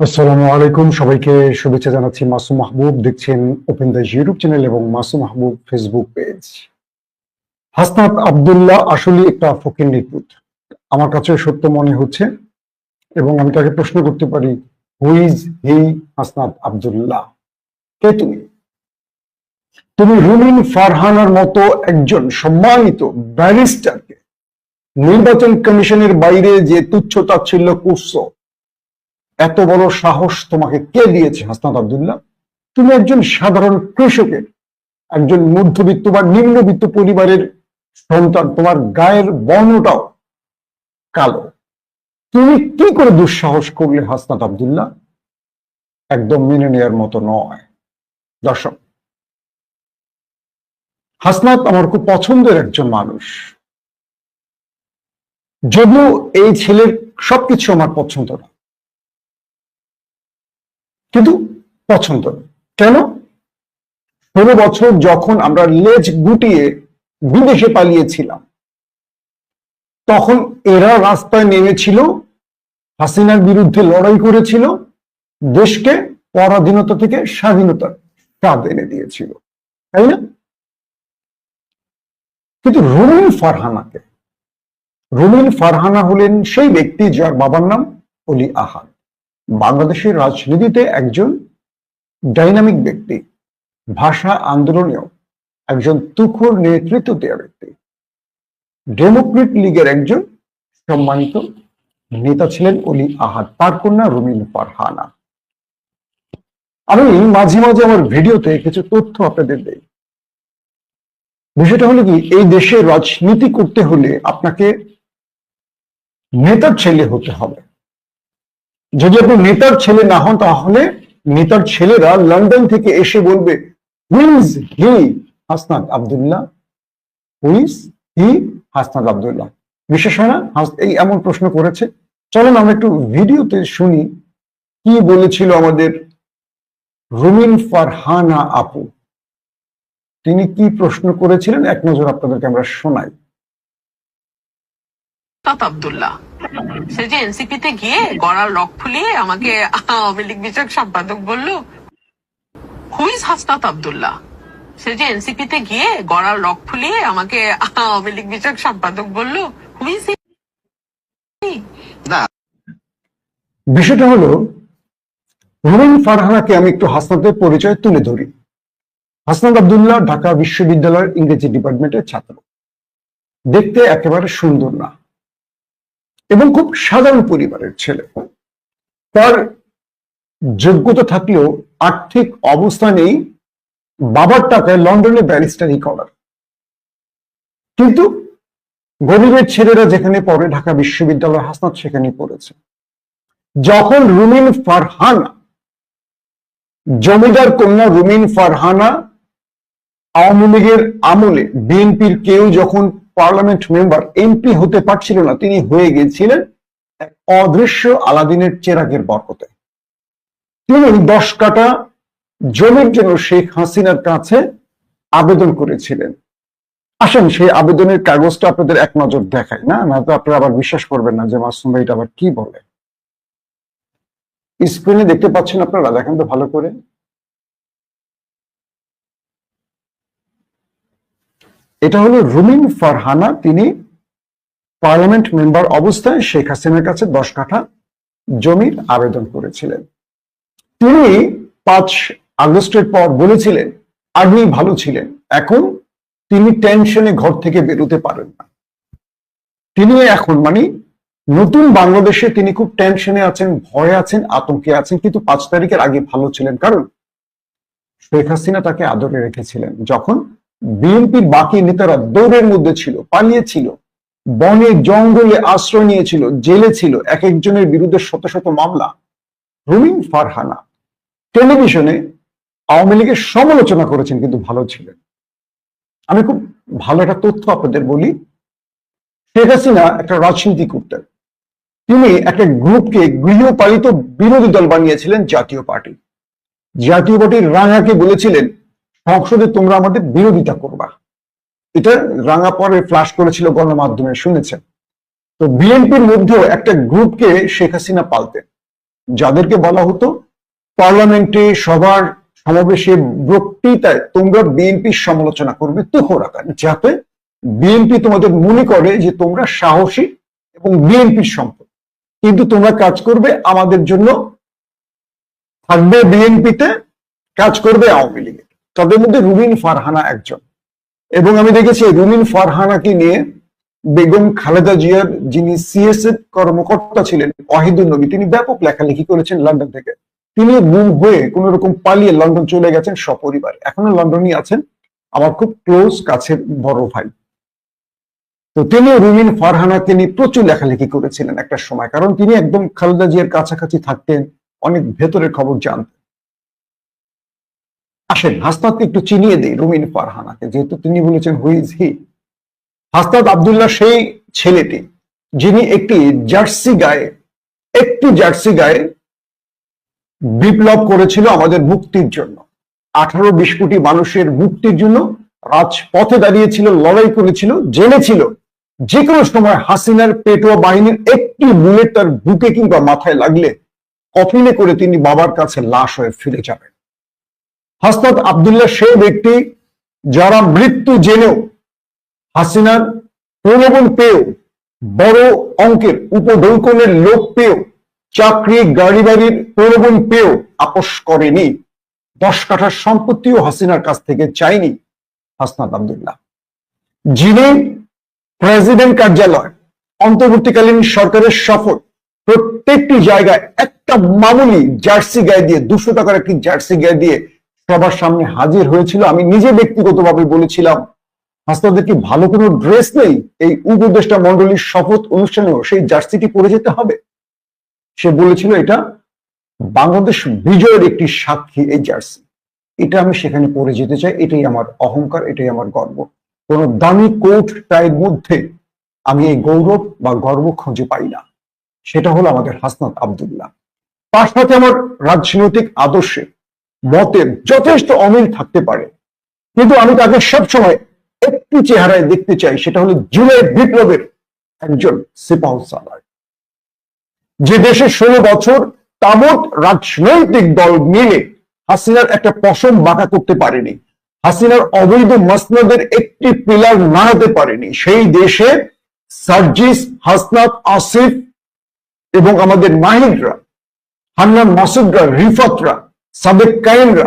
আসসালামু আলাইকুম। সবাইকে শুভেচ্ছা জানাচ্ছি মাসুম মাহবুব। দেখছেন ওপেন দ্য ইউটিউব চ্যানেল এবং মাসুম মাহবুব ফেসবুক পেজ হাসনাত আব্দুল্লাহ আসলে একটা ফকির নিপুত আমার কাছে সত্য মনে হচ্ছে এবং আমি তাকে প্রশ্ন করতে পারি হুইজ হি হাসনাত আব্দুল্লাহ? কে তুমি? তুমি রুমিন ফারহানার মতো একজন সম্মানিত ব্যারিস্টারকে নির্বাচন কমিশনের বাইরে যে তুচ্ছ তাচ্ছিল্য করছ এত বড় সাহস তোমাকে কে দিয়েছে, হাসনাত আব্দুল্লাহ? তুমি একজন সাধারণ কৃষকের, একজন মধ্যবিত্ত বা নিম্নবিত্ত পরিবারের সন্তান, তোমার গায়ের বর্ণটাও কালো। তুমি কি করে দুঃসাহস করলে, হাসনাত আব্দুল্লাহ? একদম মেনে নেওয়ার মতো নয়। দর্শক, হাসনাত আমার খুব পছন্দের একজন মানুষ। যদিও এই ছেলের সবকিছু আমার পছন্দ না। কিন্তু পছন্দ কেন? ষোলো বছর যখন আমরা লেজ গুটিয়ে বিদেশে পালিয়েছিলাম, তখন এরা রাস্তায় নেমেছিল, হাসিনার বিরুদ্ধে লড়াই করেছিল, দেশকে পরাধীনতা থেকে স্বাধীনতার স্বাদ এনে দিয়েছিল। তাই না? কিন্তু রুমিন ফারহানাকে রুমিন ফারহানা হলেন সেই ব্যক্তি যার বাবার নাম অলি আহাদ। বাংলাদেশের রাজনীতিতে একজন ডাইনামিক ব্যক্তি, ভাষা আন্দোলনেও একজন তুখোর নেতৃত্ব দেওয়া ব্যক্তি। ডেমোক্রেট লীগের একজন সম্মানিত নেতা ছিলেন অলি আহাদ তার কন্যা রুমিন আমি মাঝে মাঝে আমার ভিডিওতে কিছু তথ্য আপনাদের দেই। বিষয়টা হলো কি, এই দেশে রাজনীতি করতে হলে আপনাকে নেতার ছেলে হতে হবে। যদি আপনি নেতার ছেলে না হন, তাহলে নেতার ছেলেরা লন্ডন থেকে এসে বলবে who's he Hasnat Abdullah. Who's he Hasnat Abdullah. বিশেষ হয় না? এই এমন প্রশ্ন করেছে। আমরা একটু ভিডিওতে শুনি, কি বলেছিল আমাদের রুমিন ফারহানা আপু? তিনি কি প্রশ্ন করেছিলেন? এক নজর আপনাদেরকে আমরা শোনাই। আব্দুল্লাহ সে যে এনসিপি তে গিয়ে গড়ার রক ফুলিয়ে আমাকে আওয়ামী লীগ বিষয়ক সম্পাদক বলল হুইজ হাসনাত আব্দুল্লাহ সে যে এনসিপি তে গিয়ে গড়ার রক ফুলিয়ে আমাকে আওয়ামী লীগ বিষয়ক সম্পাদক বলল হুইজ বিষয়টা হলো রুমিন ফারহানাকে আমি একটু হাসনাতের পরিচয় তুলে ধরি। হাসনাত আব্দুল্লাহ ঢাকা বিশ্ববিদ্যালয়ের ইংরেজি ডিপার্টমেন্টের ছাত্র। দেখতে একেবারে সুন্দর না। এবং খুব সাধারণ পরিবারের ছেলে। তার যোগ্যতা থাকলেও আর্থিক অবস্থা নেই, বাবার টাকায় লন্ডনে ব্যারিস্টারি করার। কিন্তু গরিবের ছেলেরা যেখানে পড়ে, ঢাকা বিশ্ববিদ্যালয় হাসনাত সেখানে পড়েছে। যখন রুমিন ফারহানা, জমিদার কন্যা রুমিন ফারহানা আওয়ামী লীগের আমলে বিএনপির কেউ যখন পার্লামেন্ট মেম্বার এমপি হতে পারছিল না, তিনি হয়ে গেছিলেন এক অদৃশ্য আলাদিনের চেরাগের বরকতে। তিনি দশ কাটা জমির জন্য শেখ হাসিনার কাছে আবেদন করেছিলেন। আসেন, সেই আবেদনের কাগজটা আপনাদের এক নজর দেখায় না? না তো আপনারা আবার বিশ্বাস করবেন না যে মাসুম ভাই এটা আবার কি বলে। স্ক্রিনে দেখতে পাচ্ছেন আপনারা? দেখেন তো ভালো করে। এটা হলো রুমিন ফারহানা, তিনি পার্লামেন্ট মেম্বার অবস্থায় শেখ হাসিনার কাছে দশ কাঠা জমির আবেদন করেছিলেন। তিনি পাঁচ আগস্টের পর বলেছিলেন আগে ভালো ছিলেন, এখন তিনি টেনশনে ঘর থেকে বেরোতে পারেন না। তিনি এখন মানে নতুন বাংলাদেশে তিনি খুব টেনশনে আছেন, ভয়ে আছেন, আতঙ্কে আছেন, কিন্তু পাঁচ তারিখের আগে ভালো ছিলেন। কারণ শেখ হাসিনা তাকে আদরে রেখেছিলেন। যখন বিএনপির বাকি নেতারা দৌড়ের মধ্যে ছিল, পালিয়েছিল। বনে জঙ্গলে আশ্রয় নিয়েছিল, জেলে ছিল, এক একজনের বিরুদ্ধে শত শত মামলা। রুমিন ফারহানা টেলিভিশনে আওয়ামী লীগের সমালোচনা করেছেন কিন্তু ভালো ছিলেন। আমি খুব ভালো একটা তথ্য আপনাদের বলি। শেখ হাসিনা একটা রাজনীতি করতেন। তিনি একটা গ্রুপকে গৃহপালিত বিরোধী দল বানিয়েছিলেন জাতীয় পার্টি। জাতীয় পার্টির রাঙাকে বলেছিলেন সংসদে তোমরা আমাদের বিরোধিতা করবা। এটা রাঙা পরে ফ্লাশ করেছিল গণমাধ্যমে, শুনেছেন। তো বিএনপির মধ্যেও একটা গ্রুপকে শেখ হাসিনা পালতেন। যাদেরকে বলা হতো পার্লামেন্টে সবার সমাবেশে বক্তৃতায় তোমরা বিএনপির সমালোচনা করবে তুহরাকার যাতে বিএনপি তোমাদের মনে করে যে তোমরা সাহসী এবং বিএনপির সম্পদ কিন্তু তোমরা কাজ করবে আমাদের জন্য, থাকবে বিএনপিতে, কাজ করবে আওয়ামী লীগে। তাদের মধ্যে রুমিন ফারহানা একজন। এবং আমি দেখেছি রুমিন ফারহানাকে নিয়ে বেগম খালেদা জিয়ার যিনি সিএসএফ কর্মকর্তা ছিলেন ওয়াহিদুল নবী, তিনি ব্যাপক লেখালেখি করেছেন লন্ডন থেকে। তিনি গুম হয়ে কোন রকম পালিয়ে লন্ডন চলে গেছেন সপরিবারে। এখনও লন্ডনই আছেন আমার খুব ক্লোজ কাছের বড় ভাই। তো তিনি রুমিন ফারহানা তিনি প্রচুর লেখালেখি করেছিলেন একটা সময়, কারণ তিনি একদম খালেদা জিয়ার কাছাকাছি থাকতেন, অনেক ভেতরের খবর জানতেন। আসেন, হাসনাতকে একটু চিনিয়ে দেই, রুমিন ফারহানাকে। যেহেতু তিনি বলেছেন হুইজ হি হাসনাত আবদুল্লাহ সেই ছেলেটি, যিনি একটি জার্সি গায়ে, একটি জার্সি গায়ে বিপ্লব করেছিল আমাদের মুক্তির জন্য। আঠারো বিশ কোটি মানুষের মুক্তির জন্য রাজপথে দাঁড়িয়েছিল, লড়াই করেছিল জেনেছিল যে কোনো সময় হাসিনার পেটোয়া বাহিনীর একটি বুলেট তার বুকে কিংবা মাথায় লাগলে কফিনে করে তিনি বাবার কাছে লাশ হয়ে ফিরে যাবেন। হাসনাত আবদুল্লাহ সেই ব্যক্তি যারা মৃত্যু জেনেও হাসিনার প্রলোভন পেয়েও বড় অঙ্কের উপঢৌকনের লোক পেয়েও চাকরি গাড়ি বাড়ির প্রলোভন পেয়েও আপোষ করেনি। দশ কাঠার সম্পত্তিও হাসিনার কাছ থেকে চাইনি হাসনাত আবদুল্লাহ। যিনি প্রেসিডেন্ট কার্যালয়, অন্তর্বর্তীকালীন সরকারের সফর, প্রত্যেকটি জায়গায় একটা মামুলি জার্সি গায়ে দিয়ে, দুশো টাকার একটি জার্সি গায়ে দিয়ে সবার সামনে হাজির হয়েছিল। আমি নিজে ব্যক্তিগতভাবে বলেছিলাম, হাসনাদের কি ভালো কোনো ড্রেস নেই? এই উপদেষ্টা মন্ডলীর শপথ অনুষ্ঠানেও সেই জার্সিটি পরে যেতে হবে? সে বলেছিল এটা বাংলাদেশ বিজয়ের একটি সাক্ষী এই জার্সি। এটা আমি সেখানে পরে যেতে চাই, এটাই আমার অহংকার, এটাই আমার গর্ব। কোন দামি কোট, টাইয়ের মধ্যে আমি এই গৌরব বা গর্ব খুঁজে পাই না। সেটা হলো আমাদের হাসনাত আবদুল্লাহ। তার সাথে আমার রাজনৈতিক আদর্শে মতের যথেষ্ট অমিল থাকতে পারে। কিন্তু আমি তাকে সবসময় একটি চেহারায় দেখতে চাই, সেটা হলো জুলাই বিপ্লবের একজন সিপাহ সালার যে দেশে ষোলো বছর তাবৎ রাজনৈতিক দল মিলে হাসিনার একটা পশম বাঁকা করতে পারেনি। হাসিনার অবৈধ মসনদের একটি পিলার নাড়াতে পারেনি। সেই দেশে সার্জিস, হাসনাত, আসিফ এবং আমাদের মাহিদরা হান্নান মাসুদরা, রিফাতরা সাবেক কায়েমরা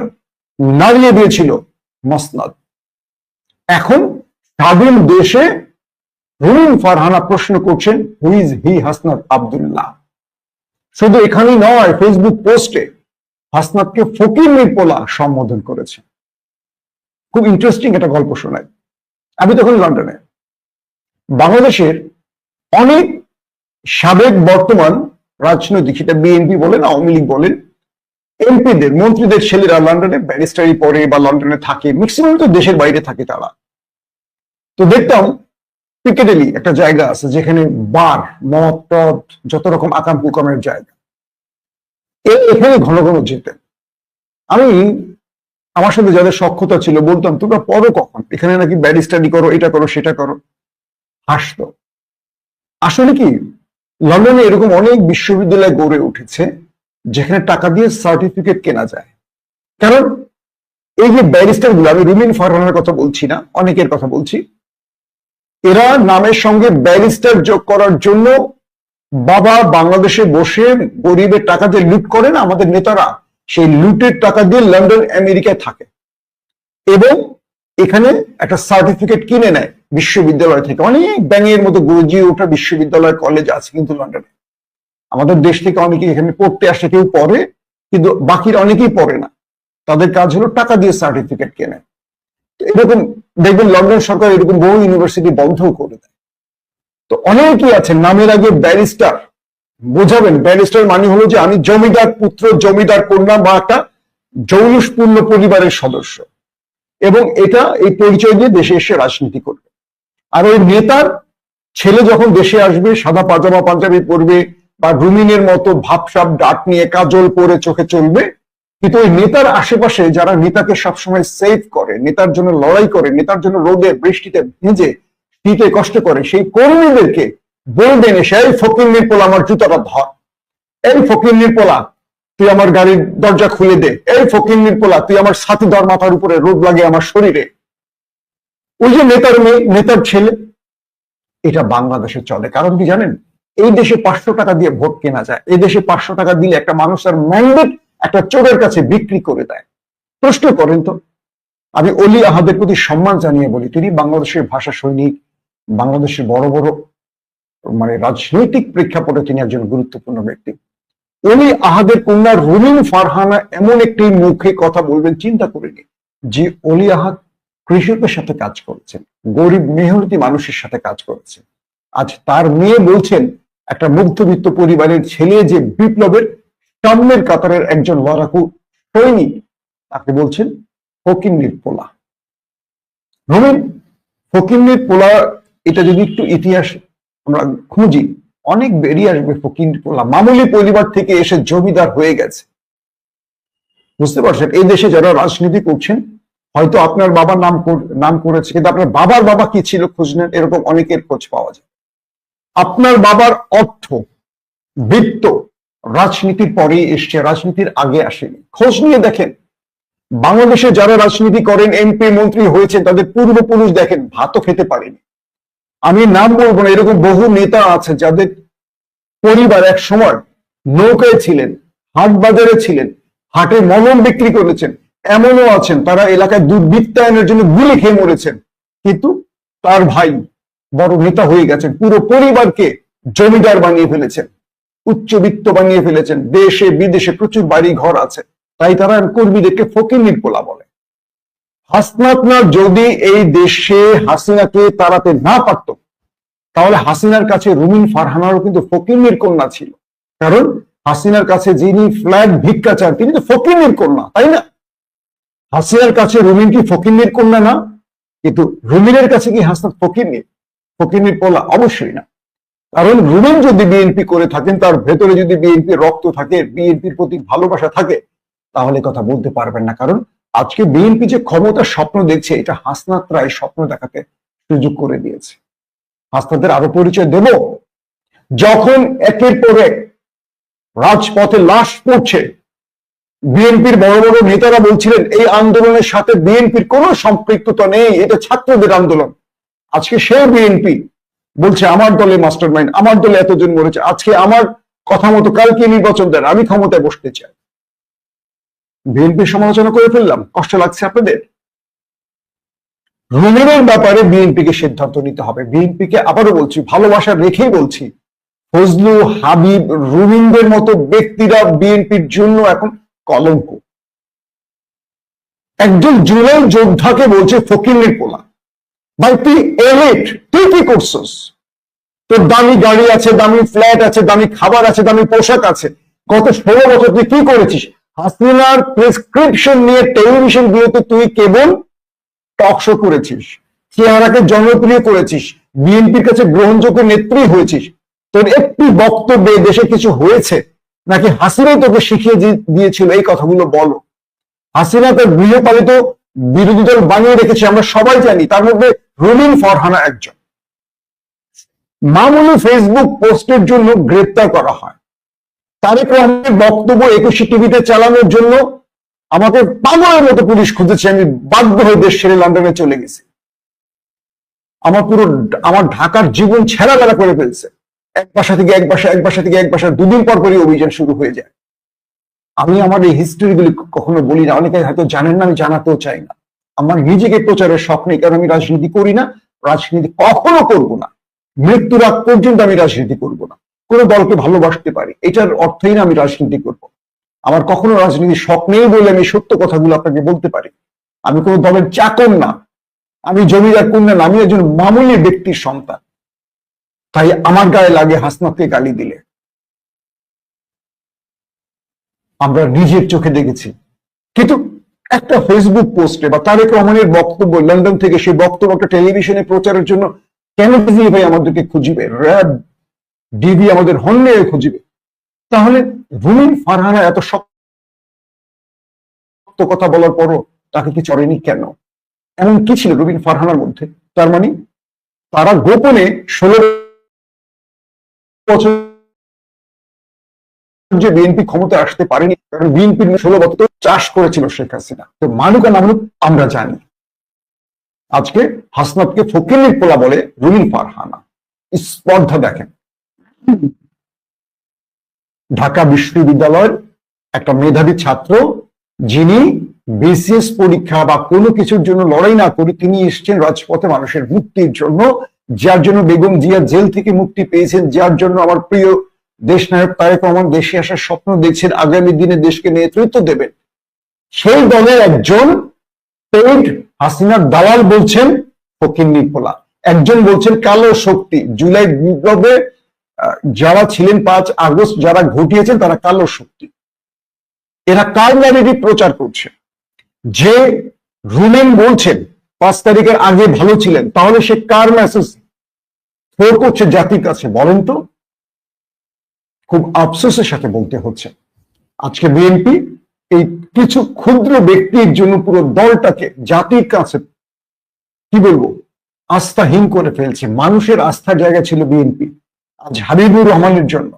নাড়িয়ে দিয়েছিল মসনদ। এখন স্বাধীন দেশে ফারহানা প্রশ্ন করছেন হি আবদুল্লাহ? শুধু এখানেই নয় ফেসবুক পোস্টে ফকির সম্বোধন করেছে খুব ইন্টারেস্টিং একটা গল্প শোনায়। আমি তখন লন্ডনে। বাংলাদেশের অনেক সাবেক বর্তমান রাজনৈতিক, সেটা বিএনপি বলেন, আওয়ামী লীগ বলেন এমপিদের মন্ত্রীদের ছেলেরা লন্ডনে ব্যারিস্টারি পড়ে বা লন্ডনে থাকে ম্যাক্সিমাম তো দেশের বাইরে থাকে তারা। তো দেখতাম পিকেডেলি একটা জায়গা আছে যেখানে বার, মদ, টদ, যত রকম আকাম কুকামের জায়গা। এখানে ঘন ঘন যেতেন। আমি, আমার সাথে যাদের সক্ষতা ছিল বলতাম, তোমরা পড়ো কখন? এখানে নাকি ব্যারিস্টারি করো, এটা করো, সেটা করো। হাসতো। আসলে কি, লন্ডনে এরকম অনেক বিশ্ববিদ্যালয় গড়ে উঠেছে যেখানে টাকা দিয়ে সার্টিফিকেট কেনা যায়। কারণ এই যে ব্যারিস্টারগুলো, আমি রুমিন ফারহানের কথা বলছি না, অনেকের কথা বলছি। এরা নামের সঙ্গে ব্যারিস্টার যোগ করার জন্য বাবা বাংলাদেশে বসে গরিবের টাকা দিয়ে লুট করেন, আমাদের নেতারা সেই লুটের টাকা দিয়ে লন্ডন আমেরিকায় থাকে। এবং এখানে একটা সার্টিফিকেট কিনে নেয় বিশ্ববিদ্যালয় থেকে। অনেক ব্যাঙের মতো গজিয়ে ওঠা বিশ্ববিদ্যালয় কলেজ আছে কিন্তু লন্ডনে আমাদের দেশ থেকে অনেকে এখানে পড়তে আসে, কেউ পড়ে, কিন্তু বাকির অনেকেই পড়ে না। তাদের কাজ হলো টাকা দিয়ে সার্টিফিকেট কেনে। এরকম দেখবেন লন্ডন সরকার এরকম বহু ইউনিভার্সিটি বন্ধ করে দেয়। তো অনেকেই আছে নামের আগে ব্যারিস্টার। বোঝাবেন, ব্যারিস্টার মানে হলো যে আমি জমিদার পুত্র, জমিদার কন্যা বা একটা জৌলুসপূর্ণ পরিবারের সদস্য। এবং এটা এই পরিচয় দিয়ে দেশে এসে রাজনীতি করবে। আর ওই নেতার ছেলে যখন দেশে আসবে, সাদা পাজামা পাঞ্জাবি পরবে বা রুমিনের মতো ভাবসাব ডাট নিয়ে কাজল পরে চোখে চলবে। কিন্তু ওই নেতার আশেপাশে যারা নেতাকে সবসময় সেভ করে, নেতার জন্য লড়াই করে, নেতার জন্য রোদে, বৃষ্টিতে ভিজে, শীতে কষ্ট করে, সেই কর্মীদেরকে বলবেন সেই ফকির নির্পল আমার জুতাটা ধর। এই ফকির পোলা তুই আমার গাড়ির দরজা খুলে দে। এই ফকির পোলা তুই আমার সাথী দর মাথার উপরে রোদ লাগে আমার শরীরে। ওই যে নেতার মেয়ে, নেতার ছেলে, এটা বাংলাদেশে চলে। কারণ কি জানেন? এই দেশে পাঁচশো টাকা দিয়ে ভোট কেনা যায়। এই দেশে পাঁচশো টাকা দিলে একটা মানুষ তার ম্যান্ডেট একটা চোরের কাছে বিক্রি করে দেয়। প্রশ্ন করেন তো, আমি অলি আহাদের প্রতি সম্মান জানিয়ে বলি, তিনি বাংলাদেশের ভাষা সৈনিক, বাংলাদেশের বড় বড় মানে রাজনৈতিক প্রেক্ষাপটে তিনি একজন গুরুত্বপূর্ণ ব্যক্তি। অলি আহাদের কন্যা রুমিন ফারহানা এমন একটি মুখে কথা বলবেন, চিন্তা করিনি যে অলি আহাদ কৃষকের সাথে কাজ করেছেন, গরিব মেহনতি মানুষের সাথে কাজ করেছেন। আজ তার মেয়ে বলছেন একটা মধ্যবিত্ত পরিবারের ছেলে যে বিপ্লবের সামনের কাতারের একজন লড়াকু, সৈনিক, তাকে বলছেন ফকিন্নির পোলা। রুমিন, ফকিন্নির পোলা, এটা যদি একটু ইতিহাস আমরা খুঁজি, অনেক বেরিয়ে আসবে ফকির পোলা। মামুলি পরিবার থেকে এসে জমিদার হয়ে গেছে। বুঝতে পারছেন? এই দেশে যারা রাজনীতি করছেন, হয়তো আপনার বাবার নাম নাম করেছে, কিন্তু আপনার বাবার বাবা কি ছিল খোঁজ নেন? এরকম অনেকের খোঁজ পাওয়া যায়। আপনার বাবার অর্থ, বৃত্ত রাজনীতির পরেই এসছে, রাজনীতির আগে আসেনি। খোঁজ নিয়ে দেখেন। বাংলাদেশে যারা রাজনীতি করেন, এমপি, মন্ত্রী হয়েছেন, তাদের পূর্বপুরুষ দেখেন, ভাতও খেতে পারেনি। আমি নাম বলব না, এরকম বহু নেতা আছে যাদের পরিবার এক সময় নৌকায় ছিলেন, হাট বাজারে ছিলেন, হাটে মলম বিক্রি করেছেন, এমনও আছেন, তারা এলাকায় দুর্বৃত্তায়নের জন্য গুলি খেয়ে মরেছেন। কিন্তু তার ভাই বড় নেতা হয়ে গেছেন, পুরো পরিবারকে জমিদার বানিয়ে ফেলেছেন, উচ্চবিত্ত বানিয়ে ফেলেছেন, দেশে, বিদেশে প্রচুর বাড়ি ঘর আছে। তাই তারা কর্মীদেরকে ফকির নির্পোলা বলে। হাসনাত না যদি এই দেশে হাসিনাকে তাড়াতে না পারত, তাহলে হাসিনার কাছে রুমিন ফারহানারও কিন্তু ফকির কন্যা ছিল। কারণ হাসিনার কাছে যিনি ফ্ল্যাট ভিক্ষা চান, তিনি তো ফকির কন্যা তাই না? হাসিনার কাছে রুমিন কি ফকির কন্যা না? কিন্তু রুমিনের কাছে কি হাসনাত ফকির ফকির পোলা অবশ্যই না। কারণ রুমিন যদি বিএনপি করে থাকেন, তার ভেতরে যদি বিএনপি রক্ত থাকে বিএনপির প্রতি ভালোবাসা থাকে, তাহলে কথা বলতে পারবেন না। কারণ আজকে বিএনপি যে ক্ষমতার স্বপ্ন দেখছে, এটা হাসনাত রায় স্বপ্ন দেখাতে সুযোগ করে দিয়েছে। হাসনাতের আরও পরিচয় দেব। যখন একের পর এক রাজপথে লাশ পড়ছে বিএনপির বড় বড় নেতারা বলছিলেন, এই আন্দোলনের সাথে বিএনপির কোনো সম্পৃক্ততা নেই, এটা ছাত্রদের আন্দোলন। আজকে সেই বিএনপি বলছে, আমার দলে মাস্টার মাইন্ড আমার দলে এতজন মরেছে। আজকে আমার কথা মতো কালকে নির্বাচন দেন, আমি ক্ষমতায় বসতে চাই। বিএনপির সমালোচনা করে ফেললাম, কষ্ট লাগছে আপনাদের? রুমিনের ব্যাপারে বিএনপিকে সিদ্ধান্ত নিতে হবে। বিএনপিকে আবারও বলছি, ভালোবাসা রেখেই বলছি, ফজলু, হাবিব, রুমিনদের মতো ব্যক্তিরা বিএনপির জন্য এখন কলঙ্ক। একজন জুলাই যোদ্ধাকে বলছে ফকিরের পোলা। ভাই, তুই এলিট তুই কি করছস? তোর দামি গাড়ি আছে, দামি ফ্ল্যাট আছে, দামি খাবার আছে, দামি পোশাক আছে। গত ষোলো বছর তুই কি করেছিস? হাসিনার প্রেসক্রিপশন নিয়ে টেলিভিশন বিয়েতে তুই কেবল টক শো করেছিস, চেহারাকে জনপ্রিয় করেছিস, বিএনপির কাছে গ্রহণযোগ্য নেত্রী হয়েছিস। তোর একটি বক্তব্যে দেশে কিছু হয়েছে? নাকি হাসিনাই তোকে শিখিয়ে দিয়েছিল? এই কথাগুলো বলো। হাসিনা তার গৃহপালিত বিরোধী দল বানিয়ে রেখেছে, আমরা সবাই জানি। তার মধ্যে রুমিন ফরহানা একজন। মামুলি ফেসবুক পোস্টের জন্য গ্রেপ্তার করা হয়। তারেক রহমানের বক্তব্য একুশে টিভিতে চালানোর জন্য আমাকে পাগলের মতো পুলিশ খুঁজেছে, আমি বাধ্য হয়ে দেশ ছেড়ে লন্ডনে চলে গেছি। আমার পুরো আমার ঢাকার জীবন ছেঁড়া করে ফেলছে। এক বাসা থেকে এক বাসা এক বাসা থেকে এক বাসা দুদিন পর পরই অভিযান শুরু হয়ে যায়। আমি আমার এই হিস্ট্রি গুলি কখনো বলি না, অনেকে হয়তো জানেন না, আমি জানাতেও চাই না। আমার নিজেকে প্রচারের শখ নেই, কারণ আমি রাজনীতি করি না, রাজনীতি কখনো করব না। মৃত্যুর আগ পর্যন্ত আমি রাজনীতি করব না। কোনো দলকে ভালোবাসতে পারি, এটার অর্থই না আমি রাজনীতি করব। আমার কখনো রাজনীতির শখ নেই বলে আমি সত্য কথাগুলো আপনাকে বলতে পারি। আমি কোনো দলের চাকর না। আমি জমিদার কন্যা না, আমি একজন মামুলি ব্যক্তির সন্তান। তাই আমার গায়ে লাগে হাসনাতকে গালি দিলে। আমরা নিজের চোখে দেখেছি। কিন্তু একটা ফেসবুক পোস্টে বা তারেক রহমানের বক্তব্য, লন্ডন থেকে সেই বক্তব্যটা টেলিভিশনে প্রচারের জন্য কেন ডিজি ভাই আমাদেরকে খুঁজবে র্যাব ডিবি আমাদের হন্যে খুঁজবে তাহলে রুমিন ফারহানা এত শক্ত কথা বলার পরও তাকে কি চড়েনি কেন? এমন কি ছিল রুবিন ফারহানার মধ্যে? তার মানে তারা গোপনে ষোলো বছর যে বিএনপি ক্ষমতায় আসতে পারেনি, কারণ বিএনপির ষোলো বছর চাষ করেছিল শেখ হাসিনা। তো মানুক আর আমরা জানি। আজকে হাসনাতকে ফকিরের পোলা বলে রুমিন ফারহানা। স্পর্ধা দেখেন। ঢাকা বিশ্ববিদ্যালয়ের একটা মেধাবী ছাত্র, যিনি বিসিএস পরীক্ষা বা কোনো কিছুর জন্য লড়াই না করে তিনি এসছেন রাজপথে মানুষের মুক্তির জন্য, যার জন্য বেগম জিয়া জেল থেকে মুক্তি পেয়েছেন, যার জন্য আমার প্রিয় দেশ নায়ক তারেক রহমান দেশে আসার স্বপ্ন দেখছেন আগামী দিনে দেশকে নেতৃত্ব দেবেন। সেই দলের একজন পেইড হাসিনার দালাল বলছেন ফকির নির্মলা একজন বলছেন কালো শক্তি। জুলাই বিপ্লবে যারা ছিলেন পাঁচ আগস্ট, যারা ঘটিয়েছেন তারা কালো শক্তি। এরা কার ন্যারেটিভ প্রচার করছে? যে রুমেন বলছেন, পাঁচ তারিখের আগে ভালো ছিলেন, তাহলে সে কার মেসেজ করছে জাতির কাছে, বলেন তো। খুব আফসোসের সাথে বলতে হচ্ছে। আজকে বিএনপি এই কিছু ক্ষুদ্র ব্যক্তির জন্য পুরো দলটাকে জাতির কাছে, কি বলব, আস্থাহীন করে ফেলছে। মানুষের আস্থার জায়গা ছিল বিএনপি। আজ হাবিবুর রহমানের জন্য,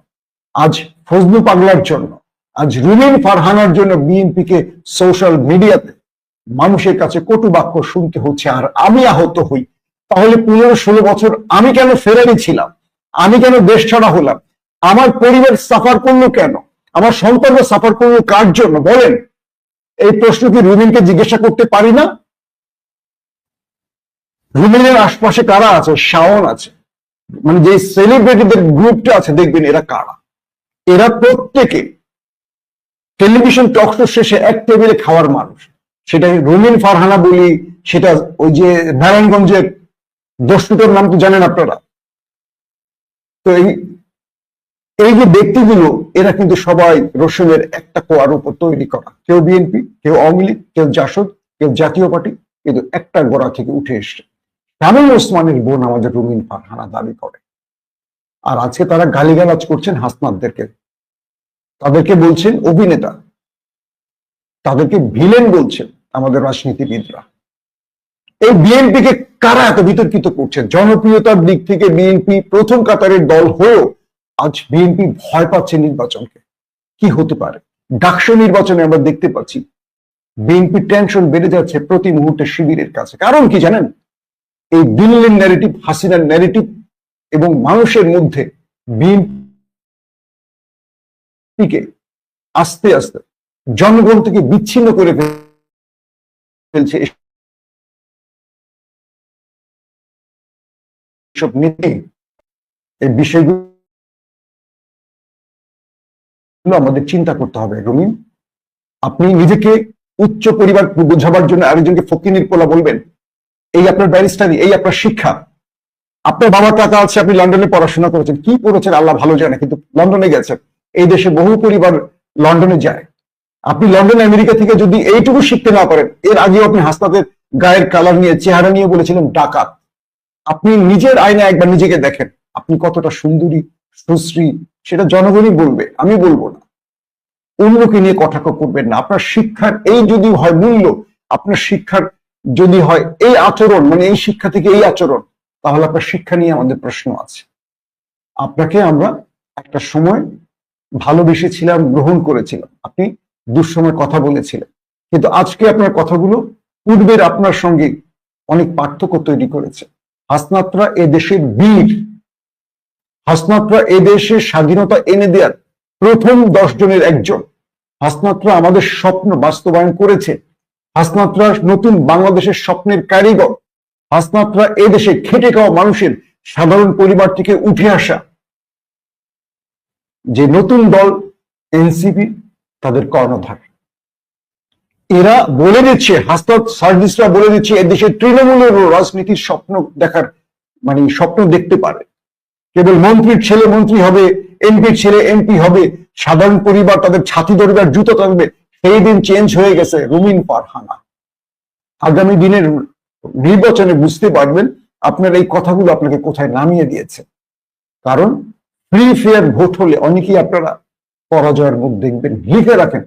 আজ ফজলু পাগলার জন্য, আজ রুমিন ফারহানার জন্য বিএনপিকে সোশ্যাল মিডিয়াতে মানুষের কাছে কটু বাক্য শুনতে হচ্ছে আর আমি আহত হই। তাহলে পনেরো ষোলো বছর আমি কেন ফেরারি ছিলাম? আমি কেন দেশ ছাড়া হলাম? আমার পরিবার সাফার করল কেন? আমার সন্তানরা সাফার করল কার জন্য? বলেন। এই প্রশ্ন কি রুমিনকে জিজ্ঞাসা করতে পারি না? রুমিনের আশপাশে কারা আছে? শাওন আছে। মানে যে সেলিব্রিটিদের গ্রুপটা আছে, দেখবেন এরা কারা? এরা প্রত্যেকে টেলিভিশন টকশো শেষে এক টেবিলে খাওয়ার মানুষ। সেটা রুমিন ফারহানা বলি, সেটা ওই যে নারায়ণগঞ্জের দস্তুটোর নাম তো জানেন আপনারা। তো এই এই যে ব্যক্তিগুলো, এরা কিন্তু সবাই রসুনের একটা কোয়ার উপর তৈরি করা। কেউ বিএনপি, কেউ আওয়ামী লীগ, কেউ জাসদ, কেউ জাতীয় পার্টি, কিন্তু একটা গোড়া থেকে উঠে এসছে। শামীম ওসমানের বোন আমাদের রুমিন ফারহানা দাবি করে। আর আজকে তারা গালিগালাজ করছেন হাসনাদদেরকে তাদেরকে বলছেন অভিনেতা। তাদেরকে ভিলেন বলছেন আমাদের রাজনীতিবিদরা। এই বিএনপিকে কারা এত বিতর্কিত করছে জনপ্রিয়তার দিক থেকে বিএনপি প্রথম কাতারের দল হয়েও আজ বিএনপি ভয় পাচ্ছে নির্বাচনকে। কি হতে পারে? ডাকসু নির্বাচনে আমরা দেখতে পাচ্ছি বিএনপি টেনশন বেড়ে যাচ্ছে প্রতি মুহূর্তে শিবিরের কাছে। কারণ কি জানেন? এই দিল্লির ন্যারেটিভ হাসিনার ন্যারেটিভ এবং মানুষের মধ্যে বিএনপিকে আস্তে আস্তে জনগণ থেকে বিচ্ছিন্ন করে ফেলছে এসব নীতি এই বিষয়গুলো আমাদের চিন্তা করতে হবে, রুমিন। আপনি নিজেকে উচ্চ পরিবার বোঝাবার জন্য আরেকজনকে ফকিনির পোলা বলবেন, এই আপনার ব্যারিস্টারি, এই আপনার শিক্ষা। আপনার বাবার টাকা আছে, আপনি লন্ডনে পড়াশোনা করেছেন। কি পড়েছেন আল্লাহ ভালো জানে, কিন্তু লন্ডনে গেছেন। এই দেশে বহু পরিবার লন্ডনে যায়। আপনি লন্ডন, আমেরিকা থেকে যদি এইটুকু শিখতে না পারেন, এর আগেও আপনি হাসপাতের গায়ের কালার নিয়ে, চেহারা নিয়ে বলেছিলেন, ডাকাত। আপনি নিজের আয়না একবার নিজেকে দেখেন, আপনি কতটা সুন্দরী সুশ্রী, সেটা জনগণই বলবে, আমি বলব না। অন্যকে নিয়ে কটাক্ষ করবেন না। আপনার শিক্ষার এই যদি হয় মূল্য, আপনার শিক্ষার যদি হয় এই আচরণ মানে এই শিক্ষা থেকে এই আচরণ, তাহলে আপনার শিক্ষা নিয়ে আমাদের প্রশ্ন আছে। আপনাকে আমরা একটা সময় ভালোবেসেছিলাম, গ্রহণ করেছিলাম। আপনি দুঃসময় কথা বলেছিলেন। কিন্তু আজকে আপনার কথাগুলো পূর্বের আপনার সঙ্গে অনেক পার্থক্য তৈরি করেছে। হাসনাতরা এ দেশের বীর। হাসনাতরা এ দেশের স্বাধীনতা এনে দেওয়ার প্রথম দশ জনের একজন। হাসনাতরা আমাদের স্বপ্ন বাস্তবায়ন করেছে। হাসনাতরা নতুন বাংলাদেশের স্বপ্নের কারিগর। হাসনাতরা এ দেশে খেটে খাওয়া মানুষের সাধারণ পরিবার থেকে উঠে আসা। যে নতুন দল, এনসিপি, তাদের কর্ণধার। এরা বলে দিচ্ছে, হাসনাত সার্ভিসরা বলে দিচ্ছে এদেশের তৃণমূলের রাজনীতির স্বপ্ন দেখার মানে স্বপ্ন দেখতে পারে। কেবল মন্ত্রীর ছেলে মন্ত্রী হবে, এমপির ছেলে এমপি হবে, সাধারণ পরিবার, তাদের ছাতি ধরবে আর জুতো থাকবে। সেই দিন চেঞ্জ হয়ে গেছে রুমিন ফারহানা। আগামী দিনের নির্বাচনে বুঝতে পারবেন আপনার এই কথাগুলো আপনাকে কোথায় নামিয়ে দিয়েছে। কারণ ফ্রি ফেয়ার ভোট হলে অনেকেই আপনারা পরাজয়ের মুখ দেখবেন, লিখে রাখেন।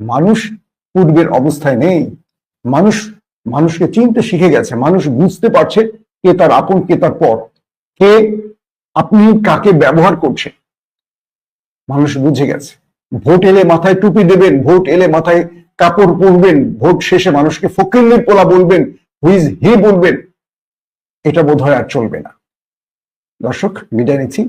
মানুষ পূর্বের অবস্থায় নেই। মানুষ, মানুষকে চিনতে শিখে গেছে। মানুষ বুঝতে পারছে কে তার আপন, কে তার পর। কে আপনি কাকে ব্যবহার করছেন? মানুষ বুঝে গেছে। ভোট এলে মাথায় টুপি দেবেন, ভোট এলে মাথায় কাপড় পরবেন, ভোট শেষে মানুষকে ফকিল্লির পোলা বলবেন হুইজ হি বলবেন। এটা বোধ আর চলবে না। দর্শক, বিদায় নিচ্ছি।